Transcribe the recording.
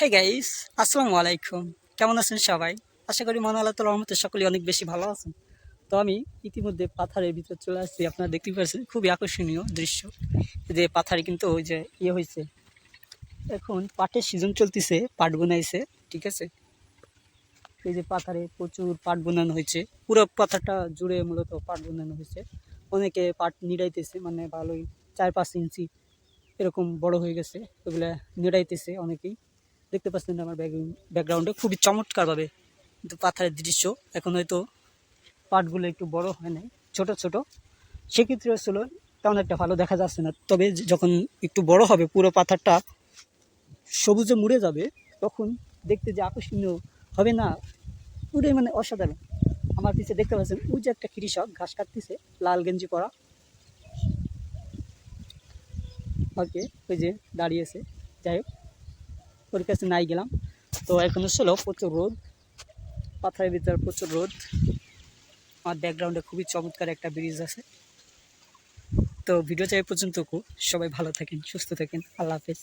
Hey guys আসসালামু আলাইকুম। কেমন আছেন সবাই? আশা করি মনে আল্লাহ রহমতে সকলে অনেক বেশি ভালো আছেন। তো আমি ইতিমধ্যে পাথারের ভিতর চলে আসছি। আপনারা দেখতে পাচ্ছেন খুবই আকর্ষণীয় দৃশ্য। যে পাথারে কিন্তু ওই যে ইয়ে হয়েছে এখন পাটের সিজন চলতেছে, পাট বোনাইছে, ঠিক আছে? এই যে পাথারে প্রচুর পাট বোনানো হয়েছে পুরো পাথারটা জুড়ে মূলত পাট বোনানো হয়েছে অনেকে পাট নিড়াইতেছে মানে ভালোই চার পাঁচ ইঞ্চি এরকম বড় হয়ে গেছে ওগুলা নিড়াইতেছে অনেকেই। দেখতে পাচ্ছেন আমার ব্যাকগ্রাউন্ডে খুবই চমৎকারভাবে কিন্তু পাথরের দৃশ্য। এখন হয়তো পাটগুলো একটু বড় হয় নাই, ছোট ছোট। সেক্ষেত্রে ছিল তেমন একটা ভালো দেখা যাচ্ছে না। তবে যখন একটু বড় হবে, পুরো পাথরটা সবুজে মুড়ে যাবে, তখন দেখতে যে আকর্ষণীয় হবে না পুরোই মানে অসাধারণ। আমার পিছিয়ে দেখতে পাচ্ছেন ওই যে একটা কৃষক ঘাস কাটতেছে, লাল গেঞ্জি পরা। ওকে, ওই যে দাঁড়িয়েছে। যাই হোক ওর কাছে নাই গেলাম। তো এখন ছিল প্রচুর রোদ, পাথরের ভিতরে প্রচুর রোদ। আমার ব্যাকগ্রাউন্ডে খুবই চমৎকার একটা ব্রিজ আছে। তো ভিডিও চাই পর্যন্ত সবাই ভালো থাকেন, সুস্থ থাকেন। আল্লাহ হাফেজ।